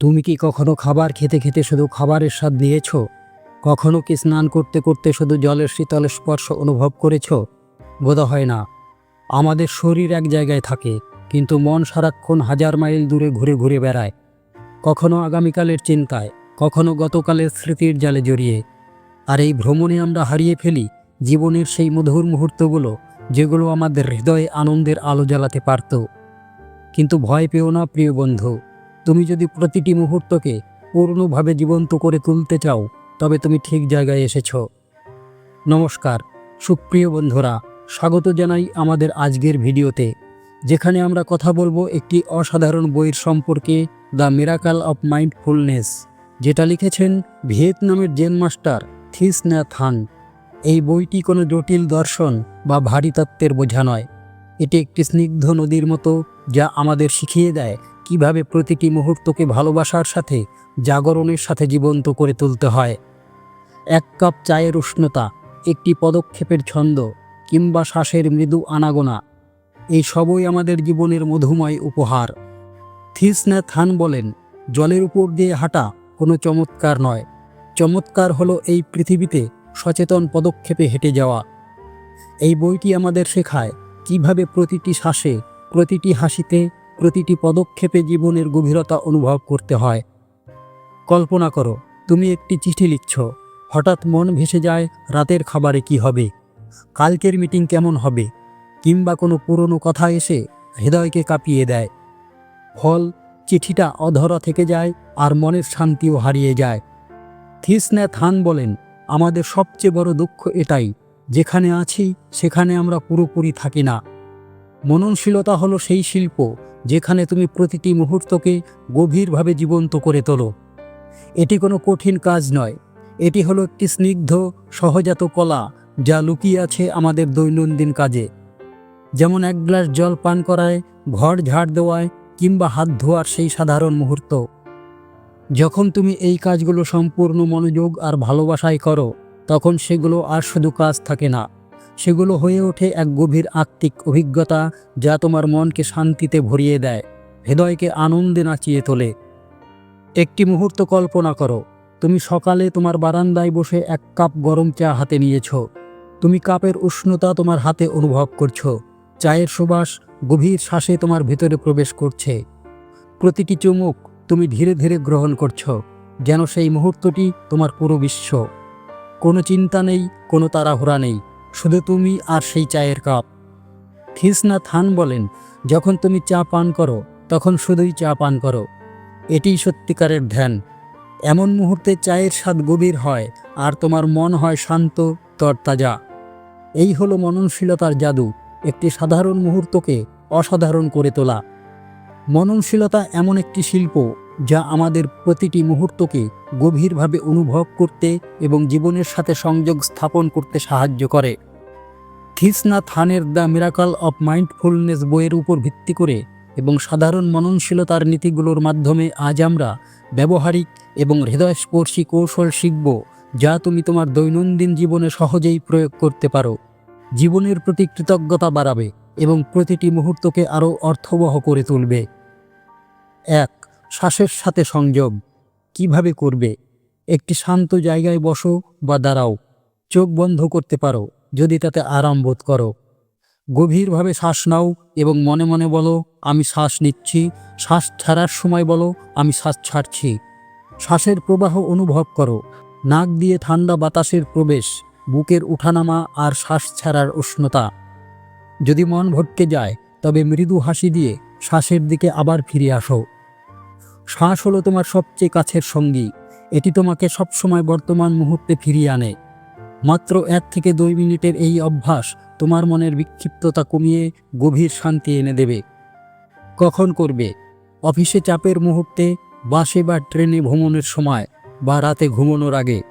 তুমি কি কখনো খাবার খেতে খেতে শুধু খাবারের স্বাদ নিয়েছ? কখনো কি স্নান করতে করতে শুধু জলের শীতল স্পর্শ অনুভব করেছ? বোধ হয় না। আমাদের শরীর এক জায়গায় থাকে, কিন্তু মন সারাক্ষণ হাজার মাইল দূরে ঘুরে ঘুরে বেড়ায়। কখনো আগামীকালের চিন্তায়, কখনো গতকালের স্মৃতির জালে জড়িয়ে। আর এই ভ্রমণে আমরা হারিয়ে ফেলি জীবনের সেই মধুর মুহূর্তগুলো, যেগুলো আমাদের হৃদয়ে আনন্দের আলো জ্বালাতে পারত। কিন্তু ভয় পেও না, প্রিয় বন্ধু। তুমি যদি প্রতিটি মুহূর্তকে পূর্ণভাবে জীবন্ত করে তুলতে চাও, তবে তুমি ঠিক জায়গায় এসেছ। নমস্কার। সুপ্রিয় বন্ধুরা, স্বাগত জানাই আমাদের আজকের ভিডিওতে, যেখানে আমরা কথা বলব একটি অসাধারণ বইয়ের সম্পর্কে, দ্য মিরাকাল অফ মাইন্ডফুলনেস, যেটা লিখেছেন ভিয়েতনামের জেন মাস্টার থিস থান। এই বইটি কোনো জটিল দর্শন বা ভারী তত্ত্বের বোঝা নয়। এটি একটি স্নিগ্ধ নদীর মতো যা আমাদের শিখিয়ে দেয় কীভাবে প্রতিটি মুহূর্তকে ভালোবাসার সাথে, জাগরণের সাথে জীবন্ত করে তুলতে হয়? এক কাপ চায়ের উষ্ণতা, একটি পদক্ষেপের ছন্দ, কিংবা শ্বাসের মৃদু আনাগোনা, এই সবই আমাদের জীবনের মধুময় উপহার। থিসনা থান বলেন, জলের উপর দিয়ে হাঁটা কোনো চমৎকার নয়। চমৎকার হলো এই পৃথিবীতে সচেতন পদক্ষেপে হেঁটে যাওয়া। এই বইটি আমাদের শেখায় কীভাবে প্রতিটি শ্বাসে, প্রতিটি হাসিতে প্রতিটি পদক্ষেপে জীবনের গভীরতা অনুভব করতে হয়। কল্পনা করো, তুমি একটি চিঠি লিখছ। হঠাৎ মন ভেসে যায়, রাতের খাবারে কি হবে? কালকের মিটিং কেমন হবে? কিংবা কোনো পুরনো কথা এসে হৃদয়কে কাঁপিয়ে দেয়। ফল, চিঠিটা অধরা থেকে যায় আর মনের শান্তিও হারিয়ে যায়। থিসন্যা থান বলেন, আমাদের সবচেয়ে বড় দুঃখ এটাই। যেখানে আছি, সেখানে আমরা পুরোপুরি থাকি না। মননশীলতা হলো সেই শিল্প যেখানে তুমি প্রতিটি মুহূর্তকে গভীরভাবে জীবন্ত করে তোলো। এটি কোনো কঠিন কাজ নয়। এটি হলো একটি স্নিগ্ধ, সহজাত কলা যা লুকিয়ে আছে আমাদের দৈনন্দিন কাজে। যেমন এক গ্লাস জল পান করায়, ঘর ঝাড় দেওয়ায় কিংবা হাত ধোয়ার সেই সাধারণ মুহূর্ত। যখন তুমি এই কাজগুলো সম্পূর্ণ মনোযোগ আর ভালোবাসায় করো, তখন সেগুলো আর শুধু কাজ থাকে না। সেগুলো হয়ে ওঠে এক গভীর আত্মিক অভিজ্ঞতা যা তোমার মনকে শান্তিতে ভরিয়ে দেয়, হৃদয়কে আনন্দে নাচিয়ে তোলে। একটি মুহূর্ত কল্পনা করো, তুমি সকালে তোমার বারান্দায় বসে এক কাপ গরম চা হাতে নিয়েছ। তুমি কাপের উষ্ণতা তোমার হাতে অনুভব করছ। চায়ের সুবাস গভীর শ্বাসে তোমার ভিতরে প্রবেশ করছে। প্রতিটি চুমুক তুমি ধীরে ধীরে গ্রহণ করছ, যেন সেই মুহূর্তটি তোমার পুরো বিশ্ব। কোনো চিন্তা নেই, কোনো তাড়াহুড়া নেই। শুধু তুমি আর সেই চায়ের কাপ। থিসনা থান বলেন, যখন তুমি চা পান করো, তখন শুধুই চা পান করো। এটিই সত্যিকারের ধ্যান। এমন মুহূর্তে চায়ের স্বাদ গভীর হয়, আর তোমার মন হয় শান্ত, তরতাজা। এই হলো মননশীলতার জাদু, একটি সাধারণ মুহূর্তকে অসাধারণ করে তোলা। মননশীলতা এমন একটি শিল্প যা আমাদের প্রতিটি মুহূর্তকে গভীরভাবে অনুভব করতে এবং জীবনের সাথে সংযোগ স্থাপন করতে সাহায্য করে। থিসনা থানের দ্য মিরাকল অফ মাইন্ডফুলনেস বইয়ের উপর ভিত্তি করে এবং সাধারণ মননশীলতার নীতিগুলোর মাধ্যমে আজ আমরা ব্যবহারিক এবং হৃদয়স্পর্শী কৌশল শিখব যা তুমি তোমার দৈনন্দিন জীবনে সহজেই প্রয়োগ করতে পারো। জীবনের প্রতি কৃতজ্ঞতা বাড়াবে এবং প্রতিটি মুহূর্তকে আরও অর্থবহ করে তুলবে। এক শ্বাসের সাথে সংযোগ। কীভাবে করবে? একটি শান্ত জায়গায় বসো বা দাঁড়াও। চোখ বন্ধ করতে পারো, যদি তাতে আরাম বোধ করো। গভীরভাবে শ্বাস নাও এবং মনে মনে বলো, আমি শ্বাস নিচ্ছি। শ্বাস ছাড়ার সময় বলো, আমি শ্বাস ছাড়ছি। শ্বাসের প্রবাহ অনুভব করো। নাক দিয়ে ঠান্ডা বাতাসের প্রবেশ, বুকের উঠানামা আর শ্বাস ছাড়ার উষ্ণতা। যদি মন ভটকে যায়, তবে মৃদু হাসি দিয়ে শ্বাসের দিকে আবার ফিরে আসো। শ্বাস হলো তোমার সবচেয়ে কাছের সঙ্গী। এটি তোমাকে সবসময় বর্তমান মুহূর্তে ফিরিয়ে আনে। মাত্র এক থেকে দুই মিনিটের এই অভ্যাস তোমার মনের বিক্ষিপ্ততা কমিয়ে গভীর শান্তি এনে দেবে। কখন করবে? অফিসে চাপের মুহূর্তে, বাসে বা ট্রেনে ভ্রমণের সময় বা রাতে ঘুমানোর আগে।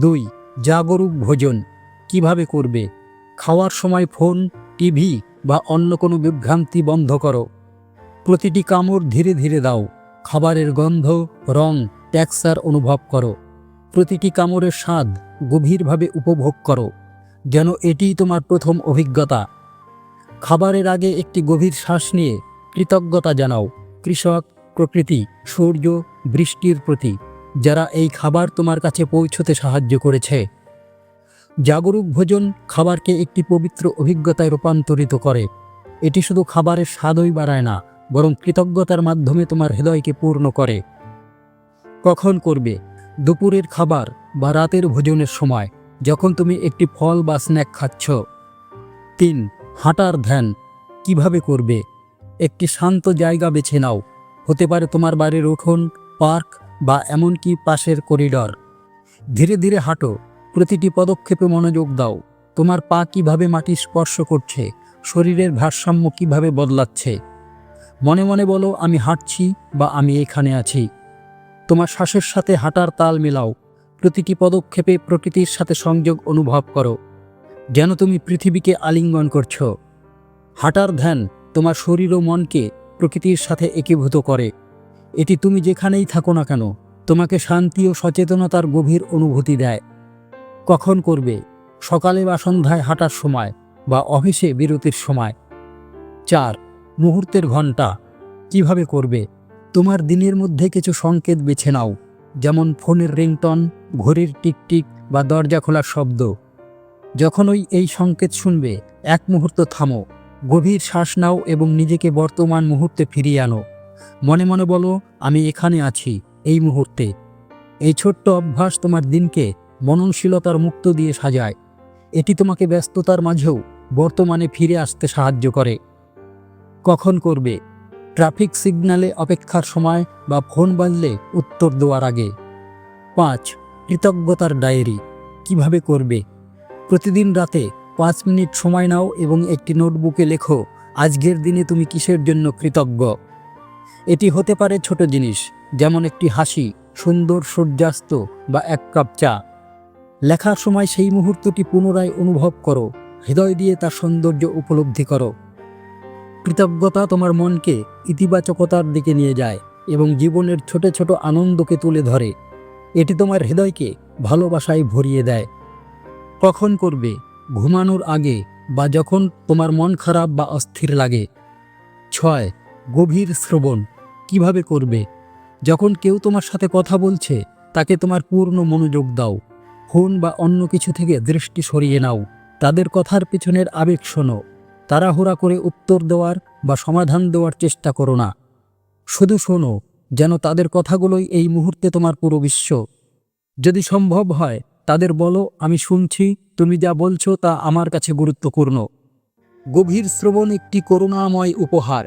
দুই, জাগরুক ভোজন। কীভাবে করবে? খাওয়ার সময় ফোন, টিভি বা অন্য কোনো বিভ্রান্তি বন্ধ করো। প্রতিটি কামড় ধীরে ধীরে দাও। খাবারের গন্ধ, রং ট্যাক্সার অনুভব করো। প্রতিটি কামড়ের স্বাদ গভীরভাবে উপভোগ করো, যেন এটিই তোমার প্রথম অভিজ্ঞতা। খাবারের আগে একটি গভীর শ্বাস নিয়ে কৃতজ্ঞতা জানাও, কৃষক, প্রকৃতি, সূর্য, বৃষ্টির প্রতি, যারা এই খাবার তোমার কাছে পৌঁছতে সাহায্য করেছে। জাগরুক ভোজন খাবারকে একটি পবিত্র অভিজ্ঞতায় রূপান্তরিত করে। এটি শুধু খাবারের স্বাদই বাড়ায় না বরং কৃতজ্ঞতার মাধ্যমে তোমার হৃদয়কে পূর্ণ করে। কখন করবে? দুপুরের খাবার বা রাতের ভোজনের সময়, যখন তুমি একটি ফল বা স্ন্যাক খাচ্ছ। তিন, হাঁটার ধ্যান। কীভাবে করবে? একটি শান্ত জায়গা বেছে নাও। হতে পারে তোমার বাড়ির উঠোন, পার্ক বা এমনকি পাশের করিডর। ধীরে ধীরে হাঁটো। প্রতিটি পদক্ষেপে মনোযোগ দাও। তোমার পা কীভাবে মাটি স্পর্শ করছে? শরীরের ভারসাম্য কীভাবে বদলাচ্ছে? মনে মনে বলো, আমি হাঁটছি বা আমি এখানে আছি। তোমার শ্বাসের সাথে হাঁটার তাল মেলাও। প্রতিটি পদক্ষেপে প্রকৃতির সাথে সংযোগ অনুভব করো। যেন তুমি পৃথিবীকে আলিঙ্গন করছ। হাঁটার ধ্যান তোমার শরীর ও মনকে প্রকৃতির সাথে একীভূত করে। এটি তুমি যেখানেই থাকো না কেন, তোমাকে শান্তি ও সচেতনতার গভীর অনুভূতি দেয়। কখন করবে? সকালে বা সন্ধ্যায় হাঁটার সময় বা অফিসে বিরতির সময়। চার মুহূর্তের ঘণ্টা কীভাবে করবে? তোমার দিনের মধ্যে কিছু সংকেত বেছে নাও, যেমন ফোনের রিংটন, ঘড়ির টিকটিক বা দরজা খোলার শব্দ। যখনই এই সংকেত শুনবে, এক মুহূর্ত থামো, গভীর শ্বাস নাও এবং নিজেকে বর্তমান মুহূর্তে ফিরিয়ে আনো। মনে মনে বলো, আমি এখানে আছি, এই মুহূর্তে। এই ছোট্ট অভ্যাস তোমার দিনকে মননশীলতার মুক্ত দিয়ে সাজায়। এটি তোমাকে ব্যস্ততার মাঝেও বর্তমানে ফিরে আসতে সাহায্য করে। কখন করবে? ট্রাফিক সিগনালে অপেক্ষার সময় বা ফোন বাজলে উত্তর দেওয়ার আগে। পাঁচ, কৃতজ্ঞতার ডায়েরি। কীভাবে করবে? প্রতিদিন রাতে পাঁচ মিনিট সময় নাও এবং একটি নোটবুকে লেখো, আজকের দিনে তুমি কিসের জন্য কৃতজ্ঞ? এটি হতে পারে ছোট জিনিস, যেমন একটি হাসি, সুন্দর সূর্যাস্ত বা এক কাপ চা। লেখার সময় সেই মুহূর্তটি পুনরায় অনুভব করো, হৃদয় দিয়ে তার সৌন্দর্য উপলব্ধি করো। কৃতজ্ঞতা তোমার মনকে ইতিবাচকতার দিকে নিয়ে যায় এবং জীবনের ছোট ছোট আনন্দকে তুলে ধরে। এটি তোমার হৃদয়কে ভালোবাসায় ভরিয়ে দেয়। কখন করবে? ঘুমানোর আগে বা যখন তোমার মন খারাপ বা অস্থির লাগে। ছয়, গভীর শ্রবণ। কীভাবে করবে? যখন কেউ তোমার সাথে কথা বলছে, তাকে তোমার পূর্ণ মনোযোগ দাও। ফোন বা অন্য কিছু থেকে দৃষ্টি সরিয়ে নাও। তাদের কথার পিছনের আবেগ শোনো। তাড়াহুড়া করে উত্তর দেওয়ার বা সমাধান দেওয়ার চেষ্টা করো না। শুধু শোনো, যেন তাদের কথাগুলোই এই মুহূর্তে তোমার পুরো বিশ্ব। যদি সম্ভব হয়, তাদের বলো, আমি শুনছি, তুমি যা বলছো তা আমার কাছে গুরুত্বপূর্ণ। গভীর শ্রবণ একটি করুণাময় উপহার।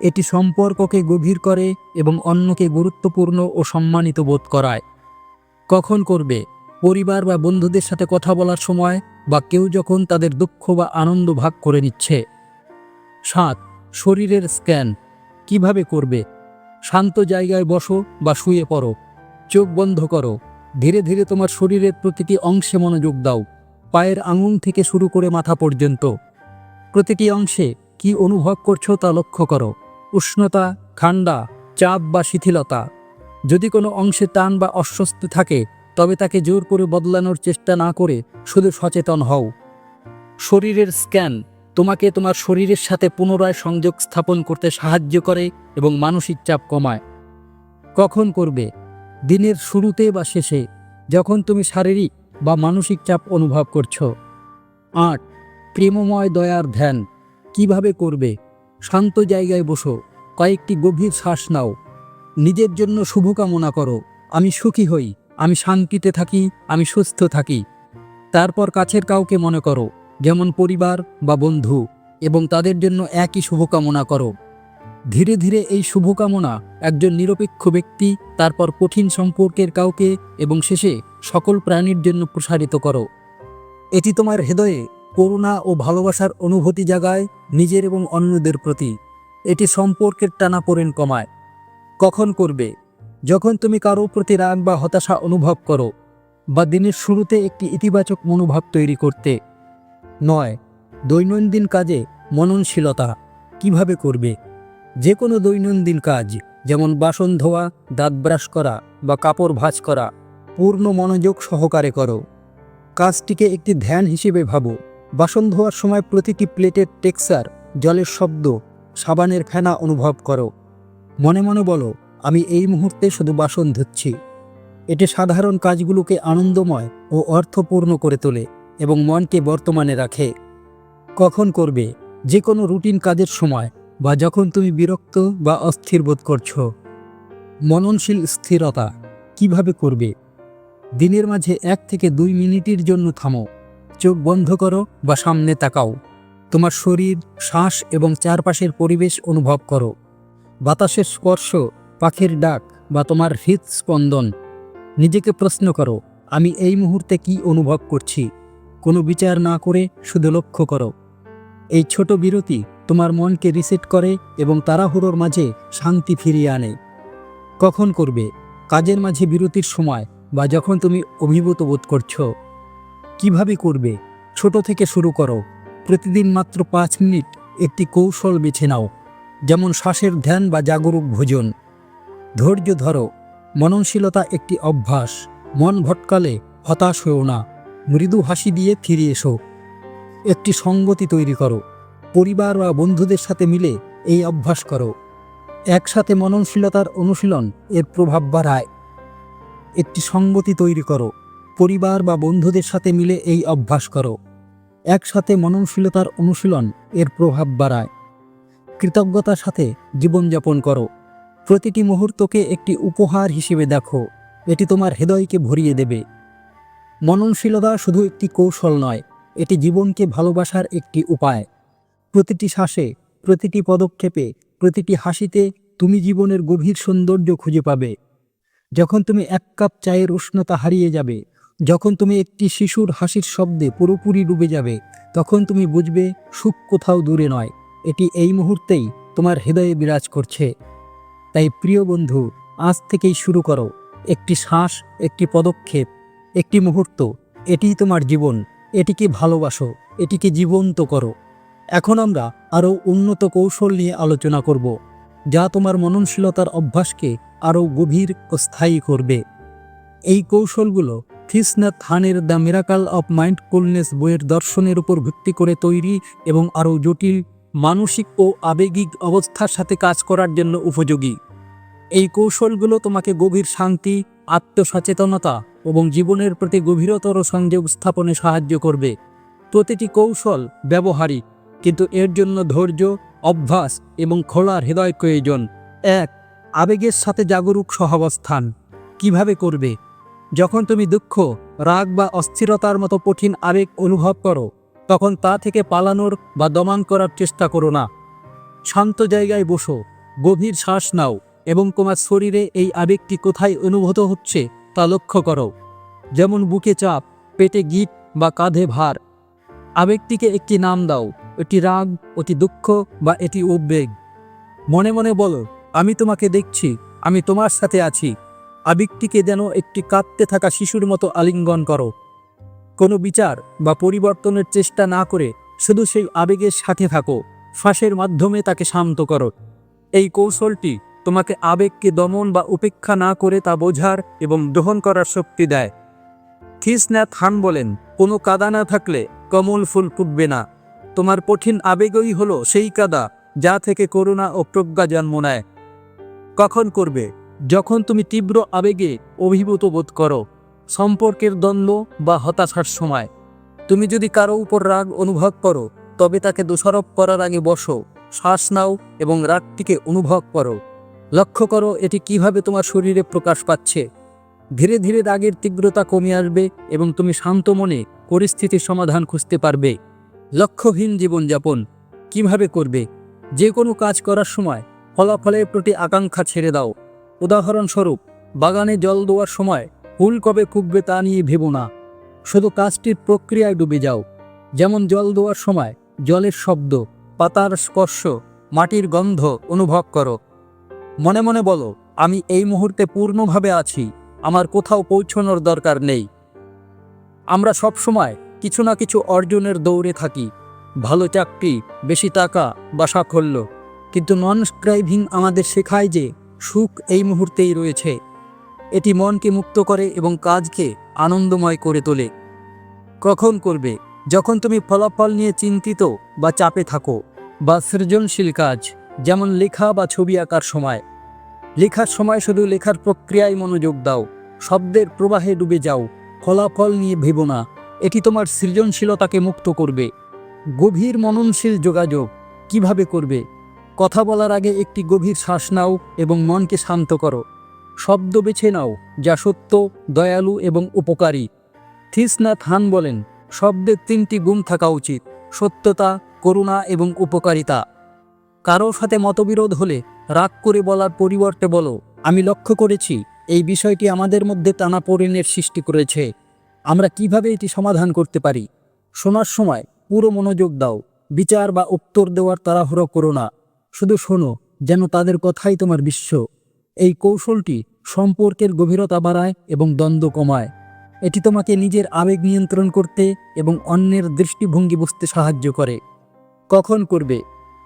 এটি সম্পর্ককে গভীর করে এবং অন্যকে গুরুত্বপূর্ণ ও সম্মানিত বোধ করায়। কখন করবে? পরিবার বা বন্ধুদের সাথে কথা বলার সময় বা কেউ যখন তাদের দুঃখ বা আনন্দ ভাগ করে নিচ্ছে। সাত, শরীরের স্ক্যান। কীভাবে করবে? শান্ত জায়গায় বসো বা শুয়ে পড়ো। চোখ বন্ধ করো। ধীরে ধীরে তোমার শরীরের প্রতিটি অংশে মনোযোগ দাও। পায়ের আঙুল থেকে শুরু করে মাথা পর্যন্ত। প্রতিটি অংশে কি অনুভব করছ তা লক্ষ্য করো। উষ্ণতা, ঠান্ডা, চাপ বা শিথিলতা। যদি কোনো অংশে টান বা অস্বস্তি থাকে তবে তাকে জোর করে বদলানোর চেষ্টা না করে শুধু সচেতন হও। শরীরের স্ক্যান তোমাকে তোমার শরীরের সাথে পুনরায় সংযোগ স্থাপন করতে সাহায্য করে এবং মানসিক চাপ কমায়। কখন করবে? দিনের শুরুতে বা শেষে, যখন তুমি শারীরিক বা মানসিক চাপ অনুভব করছ। আট, প্রেমময় দয়ার ধ্যান। কীভাবে করবে? শান্ত জায়গায় বসো। কয়েকটি গভীর শ্বাস নাও। নিজের জন্য শুভকামনা করো। আমি সুখী হই। আমি শান্তিতে থাকি, আমি সুস্থ থাকি। তারপর কাছের কাউকে মনে করো, যেমন পরিবার বা বন্ধু, এবং তাদের জন্য একই শুভকামনা করো। ধীরে ধীরে এই শুভকামনা একজন নিরপেক্ষ ব্যক্তি, তারপর কঠিন সম্পর্কের কাউকে, এবং শেষে সকল প্রাণীর জন্য প্রসারিত করো। এটি তোমার হৃদয়ে করুণা ও ভালোবাসার অনুভূতি জাগায় নিজের এবং অন্যদের প্রতি। এটি সম্পর্কের টানাপোড়েন কমায়। কখন করবে? যখন তুমি কারও প্রতি রাগ বা হতাশা অনুভব করো, বা দিনের শুরুতে একটি ইতিবাচক মনোভাব তৈরি করতে, নয়, দৈনন্দিন কাজে মননশীলতা কীভাবে করবে? যে কোনো দৈনন্দিন কাজ, যেমন বাসন ধোয়া, দাঁত ব্রাশ করা, বা কাপড় ভাঁজ করা, পূর্ণ মনোযোগ সহকারে করো। কাজটিকে একটি ধ্যান হিসেবে ভাবো। বাসন ধোয়ার সময় প্রতিটি প্লেটের টেক্সার জলের শব্দ, সাবানের ফেনা অনুভব করো। মনে মনে বলো আমি এই মুহূর্তে শুধু বাসন ধুচ্ছি। এটি সাধারণ কাজগুলোকে আনন্দময় ও অর্থপূর্ণ করে তোলে এবং মনকে বর্তমানে রাখে। কখন করবে? যে কোনো রুটিন কাজের সময় বা যখন তুমি বিরক্ত বা অস্থির বোধ করছ। মননশীল স্থিরতা কীভাবে করবে? দিনের মাঝে এক থেকে দুই মিনিটের জন্য থামো। চোখ বন্ধ করো বা সামনে তাকাও। তোমার শরীর, শ্বাস এবং চারপাশের পরিবেশ অনুভব করো। বাতাসের স্পর্শ পাখির ডাক বা তোমার হৃদস্পন্দন নিজেকে প্রশ্ন করো, আমি এই মুহূর্তে কি অনুভব করছি? কোনো বিচার না করে শুধু লক্ষ্য করো। এই ছোট বিরতি তোমার মনকে রিসেট করে এবং তাড়াহুড়োর মাঝে শান্তি ফিরিয়ে আনে। কখন করবে? কাজের মাঝে বিরতির সময় বা যখন তুমি অভিভূত বোধ করছ? কীভাবে করবে? ছোট থেকে শুরু করো। প্রতিদিন মাত্র পাঁচ মিনিট একটি কৌশল বেছে নাও। যেমন শ্বাসের ধ্যান বা জাগরুক ভোজন। ধৈর্য ধরো। মননশীলতা একটি অভ্যাস। মন ভটকালে হতাশ হও না। মৃদু হাসি দিয়ে ফিরে এসো। একটি সঙ্গতি তৈরি করো। পরিবার বা বন্ধুদের সাথে মিলে এই অভ্যাস করো। একসাথে মননশীলতার অনুশীলন এর প্রভাব বাড়ায়। একটি সঙ্গতি তৈরি করো। পরিবার বা বন্ধুদের সাথে মিলে এই অভ্যাস করো। একসাথে মননশীলতার অনুশীলন এর প্রভাব বাড়ায়। কৃতজ্ঞতার সাথে জীবনযাপন করো। প্রতিটি মুহূর্তকে একটি উপহার হিসেবে দেখো। এটি তোমার হৃদয়কে ভরিয়ে দেবে। মননশীলতা শুধু একটি কৌশল নয়, এটি জীবনকে ভালোবাসার একটি উপায়। প্রতিটি শ্বাসে, প্রতিটি পদক্ষেপে, প্রতিটি হাসিতে তুমি জীবনের গভীর সৌন্দর্য খুঁজে পাবে। যখন তুমি এক কাপ চায়ের উষ্ণতা হারিয়ে যাবে, যখন তুমি একটি শিশুর হাসির শব্দে পুরোপুরি ডুবে যাবে, তখন তুমি বুঝবে সুখ কোথাও দূরে নয়। এটি এই মুহূর্তেই তোমার হৃদয়ে বিরাজ করছে। তাই প্রিয় বন্ধু, আজ থেকেই শুরু করো। একটি শ্বাস, একটি পদক্ষেপ, একটি মুহূর্ত, এটিই তোমার জীবন, এটিকে ভালোবাসো, এটিকে জীবন্ত করো। এখন আমরা আরও উন্নত কৌশল নিয়ে আলোচনা করব, যা তোমার মননশীলতার অভ্যাসকে আরও গভীর ও স্থায়ী করবে। এই কৌশলগুলো থিসনাথ থানের দ্য মিরাকাল অফ মাইন্ডফুলনেস বইয়ের দর্শনের উপর ভিত্তি করে তৈরি এবং আরও জটিল, মানসিক ও আবেগিক অবস্থার সাথে কাজ করার জন্য উপযোগী। এই কৌশলগুলো তোমাকে গভীর শান্তি, আত্মসচেতনতা এবং জীবনের প্রতি গভীরতর সংযোগ স্থাপনে সাহায্য করবে। প্রতিটি কৌশল ব্যবহারিক, কিন্তু এর জন্য ধৈর্য, অভ্যাস এবং খোলার হৃদয় প্রয়োজন। এক, আবেগের সাথে জাগরুক সহাবস্থান কীভাবে করবে? যখন তুমি দুঃখ, রাগ বা অস্থিরতার মতো কঠিন আবেগ অনুভব করো, তখন তা থেকে পালানোর বা দমন করার চেষ্টা করো না। শান্ত জায়গায় বসো, গভীর শ্বাস নাও। এবং তোমার শরীরে এই আবেগটি কোথায় অনুভূত হচ্ছে, তা লক্ষ্য করো। যেমন বুকে চাপ, পেটে গিট বা কাঁধে ভার। আবেগটিকে একটি নাম দাও, এটি রাগ অতি দুঃখ বা এটি উদ্বেগ। মনে মনে বলো, আমি তোমাকে দেখছি, আমি তোমার সাথে আছি। আবেগটিকে যেন একটি কাঁদতে থাকা শিশুর মতো আলিঙ্গন করো। কোনো বিচার বা পরিবর্তনের চেষ্টা না করে শুধু সেই আবেগের সাথে থাকো শ্বাসের মাধ্যমে তাকে শান্ত করো। এই কৌশলটি তোমাকে আবেগকে দমন বা উপেক্ষা না করে তা বোঝার এবং দহন করার শক্তি দেয়। খিসনাথ খান বলেন, কোনো কাদা না থাকলে কমল ফুল ফুটবে না। তোমার কঠিন আবেগই হলো সেই কাদা যা থেকে করুণা ও প্রজ্ঞা জন্ম নেয়। কখন করবে? যখন তুমি তীব্র আবেগে অভিভূত বোধ করো, সম্পর্কের দ্বন্দ্ব বা হতাশার সময়। তুমি যদি কারও উপর রাগ অনুভব করো, তবে তাকে দোষারোপ করার আগে বসো, শ্বাস নাও এবং রাগটিকে অনুভব করো। লক্ষ্য করো, এটি কীভাবে তোমার শরীরে প্রকাশ পাচ্ছে। ধীরে ধীরে দাগের তীব্রতা কমে আসবে এবং তুমি শান্ত মনে পরিস্থিতির সমাধান খুঁজতে পারবে। লক্ষ্যহীন জীবনযাপন কীভাবে করবে? যে কোনো কাজ করার সময় ফলাফলের প্রতি আকাঙ্ক্ষা ছেড়ে দাও। উদাহরণস্বরূপ, বাগানে জল দেওয়ার সময় ফুল কবে ফুটবে তা নিয়ে ভেবো না। শুধু কাজটির প্রক্রিয়ায় ডুবে যাও। যেমন জল দেওয়ার সময় জলের শব্দ, পাতার স্পর্শ, মাটির গন্ধ অনুভব করো। মনে মনে বলো, আমি এই মুহূর্তে পূর্ণভাবে আছি, আমার কোথাও পৌঁছানোর দরকার নেই। আমরা সব সময় কিছু না কিছু অর্জনের দৌড়ে থাকি। ভালো চাকরি, বেশি টাকা বা সাফল্য। কিন্তু নন স্ক্রাইভিং আমাদের শেখায় যে, সুখ এই মুহূর্তেই রয়েছে। এটি মনকে মুক্ত করে এবং কাজকে আনন্দময় করে তোলে। কখন করবে? যখন তুমি ফলাফল নিয়ে চিন্তিত বা চাপে থাকো বা সৃজনশীল কাজ। যেমন লেখা বা ছবি আঁকার সময়। লেখার সময় শুধু লেখার প্রক্রিয়ায় মনোযোগ দাও, শব্দের প্রবাহে ডুবে যাও, ফলাফল নিয়ে ভেবো না, এটি তোমার সৃজনশীলতাকে মুক্ত করবে। গভীর মননশীল যোগাযোগ কীভাবে করবে? কথা বলার আগে একটি গভীর শ্বাস নাও এবং মনকে শান্ত করো। শব্দ বেছে নাও, যা সত্য, দয়ালু এবং উপকারী। থিসনাথ হান বলেন, শব্দের তিনটি গুণ থাকা উচিত, সত্যতা, করুণা এবং উপকারিতা। কারোর সাথে মতবিরোধ হলে রাগ করে বলার পরিবর্তে বলো, আমি লক্ষ্য করেছি, এই বিষয়টি আমাদের মধ্যে টানাপোড়েনের সৃষ্টি করেছে। আমরা কীভাবে এটি সমাধান করতে পারি? শোনার সময় পুরো মনোযোগ দাও, বিচার বা উত্তর দেওয়ার তাড়াহুড়ো করো না। শুধু শোনো, যেন তাদের কথাই তোমার বিশ্ব। এই কৌশলটি সম্পর্কের গভীরতা বাড়ায় এবং দ্বন্দ্ব কমায়। এটি তোমাকে নিজের আবেগ নিয়ন্ত্রণ করতে এবং অন্যের দৃষ্টিভঙ্গি বুঝতে সাহায্য করে। কখন করবে?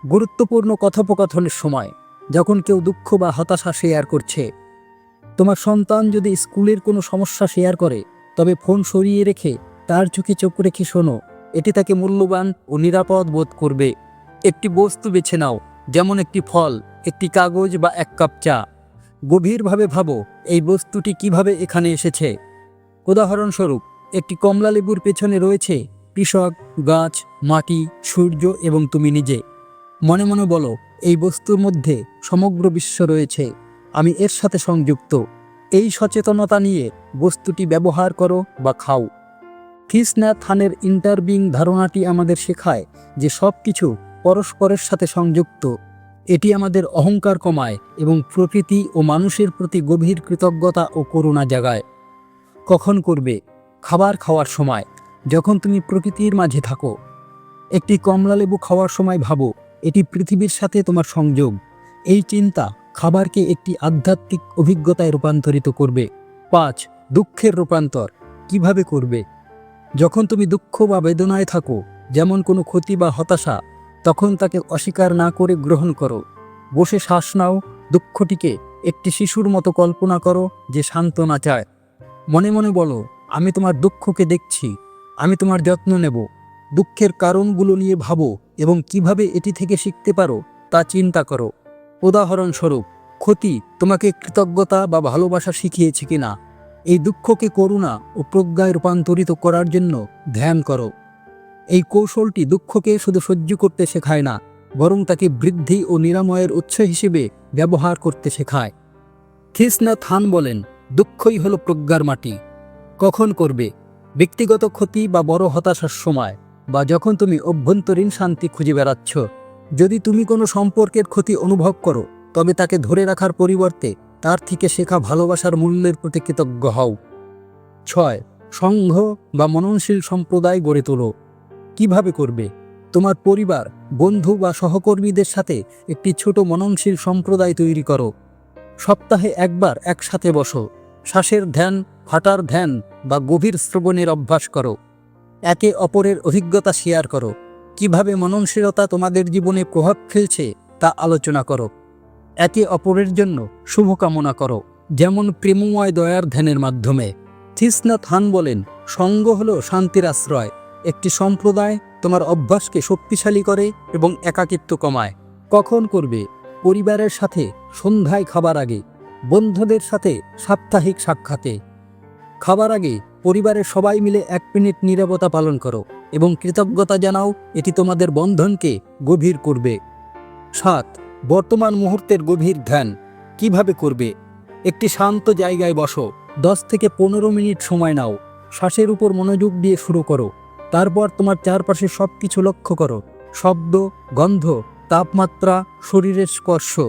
গুরুত্বপূর্ণ কথোপকথনের সময়, যখন কেউ দুঃখ বা হতাশা শেয়ার করছে। তোমার সন্তান যদি স্কুলের কোনো সমস্যা শেয়ার করে, তবে ফোন সরিয়ে রেখে তার চোখে চোখ রেখে শোনো, এটি তাকে মূল্যবান ও নিরাপদ বোধ করবে। একটি বস্তু বেছে নাও, যেমন একটি ফল, একটি কাগজ বা এক কাপ চা। গভীরভাবে ভাবো, এই বস্তুটি কীভাবে এখানে এসেছে। উদাহরণস্বরূপ, একটি কমলা লেবুর পেছনে রয়েছে কৃষক, গাছ, মাটি, সূর্য এবং তুমি নিজে। মনে মনে বলো, এই বস্তুর মধ্যে সমগ্র বিশ্ব রয়েছে। আমি এর সাথে সংযুক্ত। এই সচেতনতা নিয়ে বস্তুটি ব্যবহার করো বা খাও। থিসনা থানের ইন্টারবিং ধারণাটি আমাদের শেখায় যে সব কিছু পরস্পরের সাথে সংযুক্ত। এটি আমাদের অহংকার কমায় এবং প্রকৃতি ও মানুষের প্রতি গভীর কৃতজ্ঞতা ও করুণা জাগায়। কখন করবে? খাবার খাওয়ার সময়। যখন তুমি প্রকৃতির মাঝে থাকো। একটি কমলালেবু খাওয়ার সময় ভাবো এটি পৃথিবীর সাথে তোমার সংযোগ। এই চিন্তা খাবারকে একটি আধ্যাত্মিক অভিজ্ঞতায় রূপান্তরিত করবে। পাঁচ, দুঃখের রূপান্তর। কীভাবে করবে? যখন তুমি দুঃখ বা বেদনায় থাকো, যেমন কোনো ক্ষতি বা হতাশা, তখন তাকে অস্বীকার না করে গ্রহণ করো। বসে শ্বাস নাও, দুঃখটিকে একটি শিশুর মতো কল্পনা করো যে সান্ত্বনা চায়। মনে মনে বলো, আমি তোমার দুঃখকে দেখছি, আমি তোমার যত্ন নেব। দুঃখের কারণগুলো নিয়ে ভাবো এবং কীভাবে এটি থেকে শিখতে পারো তা চিন্তা করো। উদাহরণস্বরূপ, ক্ষতি তোমাকে কৃতজ্ঞতা বা ভালোবাসা শিখিয়েছে কিনা? এই দুঃখকে করুণা ও প্রজ্ঞায় রূপান্তরিত করার জন্য ধ্যান করো। এই কৌশলটি দুঃখকে শুধু সহ্য করতে শেখায় না, বরং তাকে বৃদ্ধি ও নিরাময়ের উৎস হিসেবে ব্যবহার করতে শেখায়। থিসনা থান বলেন, দুঃখই হলো প্রজ্ঞার মাটি। কখন করবে? ব্যক্তিগত ক্ষতি বা বড় হতাশার সময়। বা যখন তুমি অভ্যন্তরীণ শান্তি খুঁজে বেড়াচ্ছ, যদি তুমি কোনো সম্পর্কের ক্ষতি অনুভব করো, তবে তাকে ধরে রাখার পরিবর্তে তার থেকে শেখা ভালোবাসার মূল্যের প্রতি কৃতজ্ঞ হও। ছয়, সংঘ বা মননশীল সম্প্রদায় গড়ে তোলো। কীভাবে করবে? তোমার পরিবার, বন্ধু বা সহকর্মীদের সাথে একটি ছোট মননশীল সম্প্রদায় তৈরি করো। সপ্তাহে একবার একসাথে বসো। শ্বাসের ধ্যান, হাঁটার ধ্যান বা গভীর শ্রবণের অভ্যাস করো। একে অপরের অভিজ্ঞতা শেয়ার করো। কীভাবে মননশীলতা তোমাদের জীবনে প্রভাব ফেলছে তা আলোচনা করো। একে অপরের জন্য শুভকামনা করো। যেমন প্রেমময় দয়ার ধ্যানের মাধ্যমে। থিসনাথ হান বলেন, সঙ্গ হলো শান্তির আশ্রয়। একটি সম্প্রদায় তোমার অভ্যাসকে শক্তিশালী করে এবং একাকিত্ব কমায়। কখন করবে? পরিবারের সাথে সন্ধ্যায় খাবার আগে। বন্ধুদের সাথে সাপ্তাহিক সাক্ষাতে। খাবার আগে পরিবারের সবাই মিলে এক মিনিট নীরবতা পালন করো এবং কৃতজ্ঞতা জানাও, এটি তোমাদের বন্ধনকে গভীর করবে। সাত, বর্তমান মুহূর্তের গভীর ধ্যান। কীভাবে করবে? একটি শান্ত জায়গায় বসো। দশ থেকে পনেরো মিনিট সময় নাও। শ্বাসের উপর মনোযোগ দিয়ে শুরু করো। তারপর তোমার চারপাশে সব কিছু লক্ষ্য করো। শব্দ, গন্ধ, তাপমাত্রা, শরীরের স্পর্শ।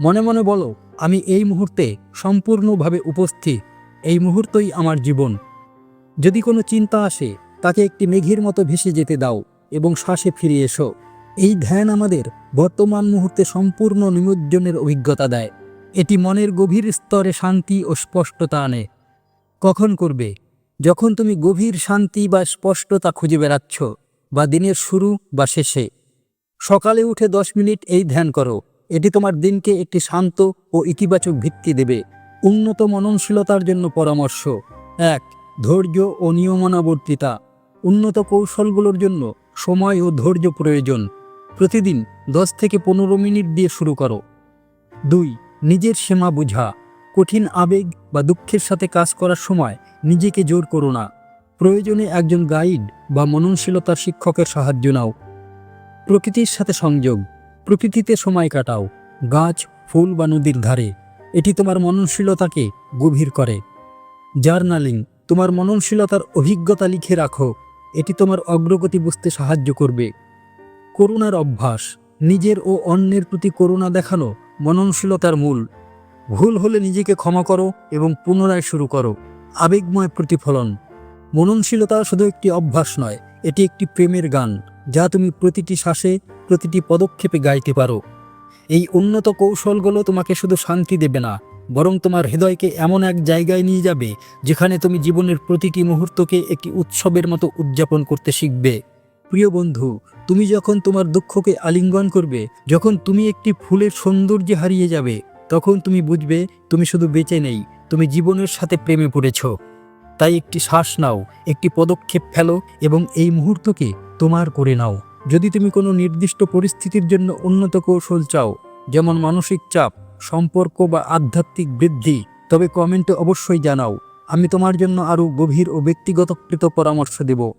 মনে মনে বলো, আমি এই মুহূর্তে সম্পূর্ণভাবে উপস্থিত। এই মুহূর্তই আমার জীবন। যদি কোনো চিন্তা আসে, তাকে একটি মেঘের মতো ভেসে যেতে দাও এবং শ্বাসে ফিরে এসো। এই ধ্যান আমাদের বর্তমান মুহূর্তে সম্পূর্ণ নিমজ্জনের অভিজ্ঞতা দেয়। এটি মনের গভীর স্তরে শান্তি ও স্পষ্টতা আনে। কখন করবে? যখন তুমি গভীর শান্তি বা স্পষ্টতা খুঁজে বেড়াচ্ছ, বা দিনের শুরু বা শেষে। সকালে উঠে দশ মিনিট এই ধ্যান করো। এটি তোমার দিনকে একটি শান্ত ও ইতিবাচক ভিত্তি দেবে। উন্নত মননশীলতার জন্য পরামর্শ। এক ধৈর্য ও নিয়মনাবর্তিতা উন্নত কৌশলগুলোর জন্য সময় ও ধৈর্য প্রয়োজন। প্রতিদিন দশ থেকে পনেরো মিনিট দিয়ে শুরু করো। দুই, নিজের সীমা বুঝা। কঠিন আবেগ বা দুঃখের সাথে কাজ করার সময় নিজেকে জোর করো না। প্রয়োজনে একজন গাইড বা মননশীলতার শিক্ষকের সাহায্য নাও। প্রকৃতির সাথে সংযোগ। প্রকৃতিতে সময় কাটাও। গাছ, ফুল বা নদীর ধারে। এটি তোমার মননশীলতাকে গভীর করে। জার্নালিং। তোমার মননশীলতার অভিজ্ঞতা লিখে রাখো। এটি তোমার অগ্রগতি বুঝতে সাহায্য করবে। করুণার অভ্যাস। নিজের ও অন্যের প্রতি করুণা দেখানো মননশীলতার মূল। ভুল হলে নিজেকে ক্ষমা করো এবং পুনরায় শুরু করো। আবেগময় প্রতিফলন। মননশীলতা শুধু একটি অভ্যাস নয়, এটি একটি প্রেমের গান, যা তুমি প্রতিটি শ্বাসে, প্রতিটি পদক্ষেপে গাইতে পারো। এই উন্নত কৌশলগুলো তোমাকে শুধু শান্তি দেবে না বরং তোমার হৃদয়কে এমন এক জায়গায় নিয়ে যাবে, যেখানে তুমি জীবনের প্রতিটি মুহূর্তকে একটি উৎসবের মতো উদযাপন করতে শিখবে। প্রিয় বন্ধু, তুমি যখন তোমার দুঃখকে আলিঙ্গন করবে, যখন তুমি একটি ফুলের সৌন্দর্যে হারিয়ে যাবে, তখন তুমি বুঝবে তুমি শুধু বেঁচে নেই, তুমি জীবনের সাথে প্রেমে পড়েছ। তাই একটি শ্বাস নাও, একটি পদক্ষেপ ফেলো এবং এই মুহূর্তকে তোমার করে নাও। যদি তুমি কোনো নির্দিষ্ট পরিস্থিতির জন্য উন্নত কৌশল চাও, যেমন মানসিক চাপ সম্পর্ক বা আধ্যাত্মিক বৃদ্ধি, তবে কমেন্টে অবশ্যই জানাও। আমি তোমার জন্য আরও গভীর ও ব্যক্তিগতকৃত পরামর্শ দেব।